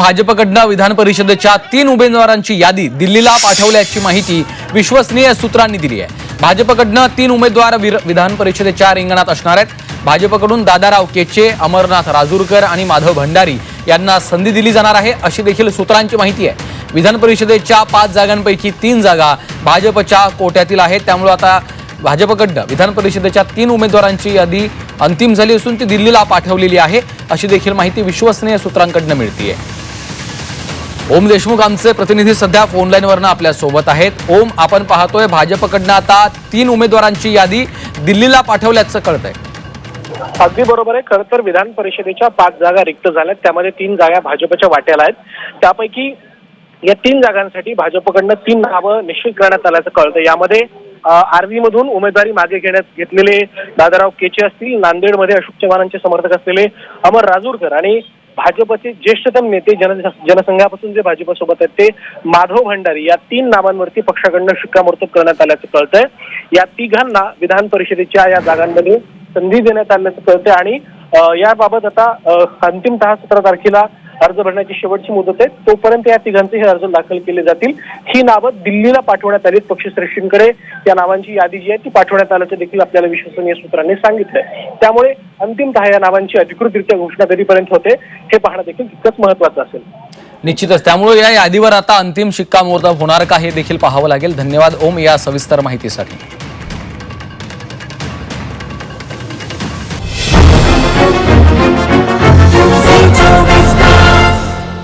भाजपकडनं विधान परिषदेच्या तीन उमेदवारांची यादी दिल्लीला पाठवल्याची माहिती विश्वसनीय सूत्रांनी दिली आहे. भाजपकडनं तीन उमेदवार विर- विधान परिषदेच्या रिंगणात असणार आहेत. भाजपकडून दादाराव केचे अमरनाथ राजूरकर आणि माधव भंडारी यांना संधी दिली जाणार आहे अशी देखील सूत्रांची माहिती आहे. विधान परिषदेच्या पाच जागांपैकी तीन जागा भाजपच्या कोट्यातील आहेत. त्यामुळे आता भाजपकडनं विधान परिषदेच्या तीन उमेदवारांची यादी अंतिम झाली असून ती दिल्लीला पाठवलेली आहे अशी देखील माहिती विश्वसनीय सूत्रांकडनं मिळतीये. ओम देशमुख आमचे प्रतिनिधी सध्या फोनलाईनवरनं आपल्यासोबत आहेत. ओम आपण पाहतोय भाजपकडनं आता तीन उमेदवारांची यादी दिल्लीला पाठवल्याचं कळतंय. अगदी बरोबर आहे. खरं तर विधान परिषदेच्या पाच जागा रिक्त झाल्यात. त्यामध्ये तीन जागा भाजपच्या वाट्याला आहेत. त्यापैकी या तीन जागांसाठी भाजपकडनं तीन नावं निश्चित करण्यात आल्याचं कळतं यामध्ये आर्वी मधून उमेदवारी मागे घेण्यात घेतलेले दादाराव केचे असतील नांदेडमध्ये अशोक चव्हाणांचे समर्थक असलेले अमर राजूरकर आणि भाजपचे ज्येष्ठतम नेते जन जनसंघापासून जे भाजपसोबत आहेत ते माधव भंडारी या तीन नावांवरती पक्षाकडनं शिक्कामोर्तब करण्यात आल्याचं कळतंय. या तिघांना विधान परिषदेच्या या जागांमध्ये संधी देण्यात आल्याचं कळतंय आणि याबाबत आता अंतिमतः सतरा तारखेला अर्ज भरण्याची शेवटची मुदत आहे. तोपर्यंत या तिघांचे हे अर्ज दाखल केले जातील. ही नावं दिल्लीला पाठवण्यात आली पक्षश्रेष्ठींकडे या नावांची यादी जी आहे ती पाठवण्यात आल्याचं देखील आपल्याला विश्वसनीय सूत्रांनी सांगितलंय. त्यामुळे अंतिमतः या नावांची अधिकृतरित्या घोषणा कधीपर्यंत होते. हे पाहणं देखील तितकंच महत्वाचं असेल. निश्चितच. त्यामुळे या यादीवर आता अंतिम शिक्कामोर्तब होणार का हे देखील पाहावं लागेल. धन्यवाद. ओम या सविस्तर माहितीसाठी.